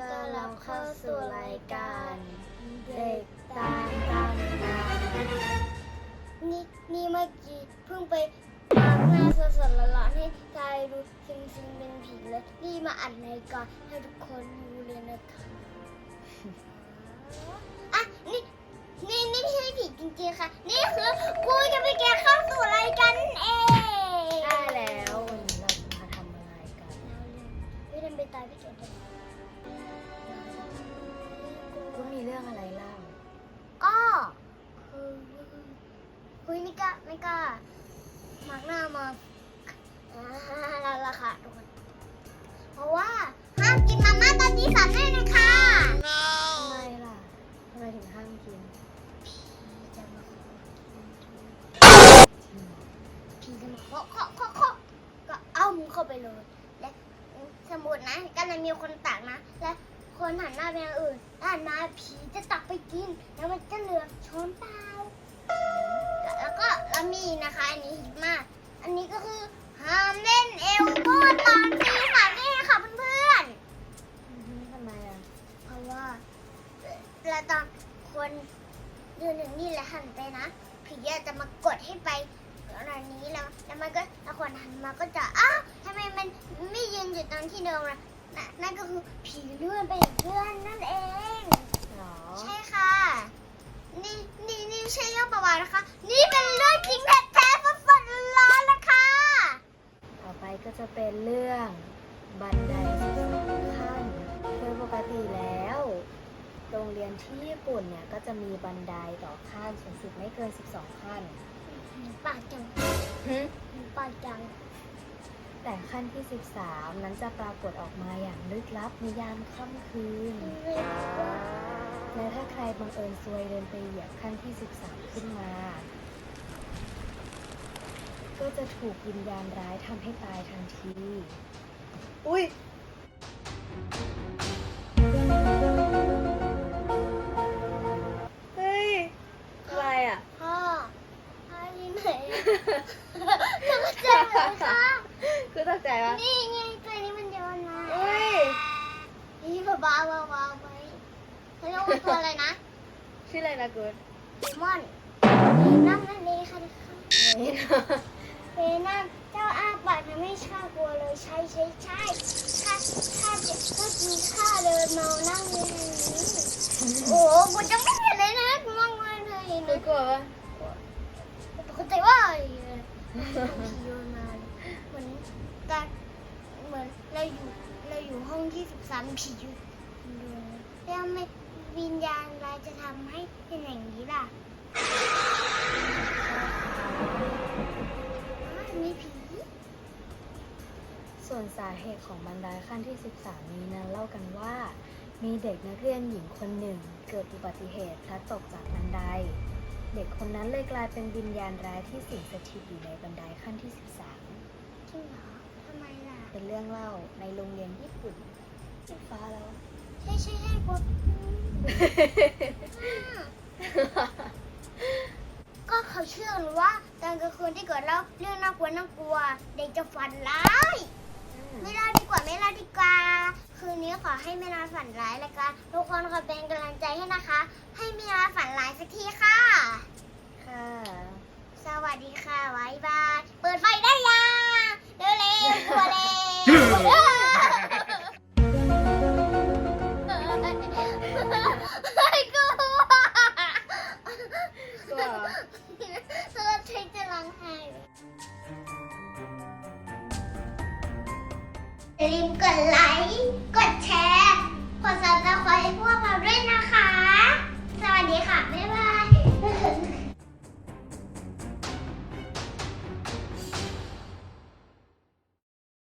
ต้อนรับเข้าสู่รายการ เด็กตามตำนานนี่นี่เมื่อกี้เพิ่งไปล้างหน้าสดๆร้อนๆให้กายดูซิงซิงเป็นผีเลยนี่มาอัดรายการให้ทุกคนดูเลยนะคะอะนี่นี่นี่ไม่ใช่ผีจริงๆค่ะ นี่คือกูจะไปแกะเข้าสู่รายการนั่นเองได้แล้ววันนี้เราจะมาทำอะไรกันไม่ทำไปตายพี่เกดเลยก็ กล้าไม่กล้ามาร์กหน้ามาอ่านั่นแหละค่ะทุกคนเพราะว่าห้ามกินมาม่าตอนที่สามแน่เลยค่ะทำไมล่ะทำไมถึงห้ามกินจะมาอืมผีจะมาเคาะเคาะเคาะเคาะก็เอ้ามึงเข้าไปเลย และสมมตินะกำลังมีคนตักนะ และคนหันหน้าไปทางอื่นถ้าหันมาผีจะตักไปกิน แล้วมันจะเหลือช้อนเปล่าแล้วก็แล้ว มีอีกนะคะ อันนี้ฮิตมาก อันนี้ก็คือห้ามเล่นเอลโบตอนตีสามนี่ค่ะเพื่อนอือฮึทำไมอะๆเพราะว่าเวลาตอนคนยืนหนึ่งนี่แหละหันไปนะผีอะจะมากดให้ไปอันนี้แล้วแล้วมันก็แล้วคนหันมาก็จะอ้าวทำไมมันไม่ยืนอยู่ตรงที่เดิมล่ะนั่นนั่นก็คือผีเลื่อนไปอีกเลื่อนนั่นเองหรอใช่ค่ะ นี่นี่นี่ไม่ใช่เรื่องประวัตินะคะ นี่เป็นเรื่องจริงแท้ๆสดๆร้อนๆนะคะ ต่อไปก็จะเป็นเรื่องบันไดสิบสองขั้นโดยปกติแล้ว โรงเรียนที่ญี่ปุ่นเนี่ยก็จะมีบันไดต่อขั้นสูงสุดไม่เกิน 12 ขั้นปากจังหึปากจัง แต่ขั้นที่ 13 นั้นจะปรากฏออกมาอย่างลึกลับในยามค่ำคืน และถ้าใครบังเอิญซวยเดินไปเหยียบขั้นที่ 13 ขึ้นมา ก็จะถูกวิญญาณร้ายทำให้ตายทันที อุ้ยเฮ้ยอะไรอะ พ่อพ่อที่ไหนอะจะมาเจอเหรอคะคือตกใจปะนี่ไงตัวนี้มันโยนมาเฮ้ยนี่เบาๆเบาๆไว้ เขาเรียกว่าตัวอะไรนะชื่ออะไรนะกูดเลมอนน้ำนั่นเองค่ะทุกคนไม่นะเฟน่าเจ้าอาปากทำให้ข้ากลัวเลยใช่ใช่ใช่ข้าข้าเจ็บก็กินข้าเดินเมานั่งอยู่ในนี้โอ้โหกูจะไม่เห็นเลยนะกูมองมาเลยกูนะกลัวปะปกติว่าผีโยนมาเหมือนการเหมือนเราอยู่เราอยู่ห้องที่สิบสามผีอยู่แล้วไม่ วิญญาณอะไรายจะทำให้เป็นอย่างนี้ล่ะอ้าวมีผี ส่วนสาเหตุของบันไดขั้นที่ 13 นี้นะเล่ากันว่า มีเด็กนักเรียนหญิงคนหนึ่ง เกิดอุบัติเหตุพลัดตกจากบันได เด็กคนนั้นเลยกลายเป็นวิญญาณร้ายที่สิงสถิตอยู่ในบันไดขั้นที่จริงเหรอ ทำไมล่ะ13เป็นเรื่องเล่าในโรงเรียนญี่ปุ่นสีฟ้าแล้ว ใช่ใช่ใช่กูก็เขาเชื่อกันว่าตอนกลางคืนที่เกิดแล้วเรื่องน่ากลัวน่ากลัว เด็กจะฝันร้ายไม่เล่าดีกว่าไม่เล่าดีกว่าคืนนี้ขอให้ไม่นอนฝันร้ายแล้วกันทุกคนขอเป็นกำลังใจให้นะคะ ให้มีนอนฝันร้ายสักทีค่ะ ค่ะ สวัสดีค่ะบายบาย ลืมกดไลค์ กดแชร์ กดซับสไครต์พวกเราด้วย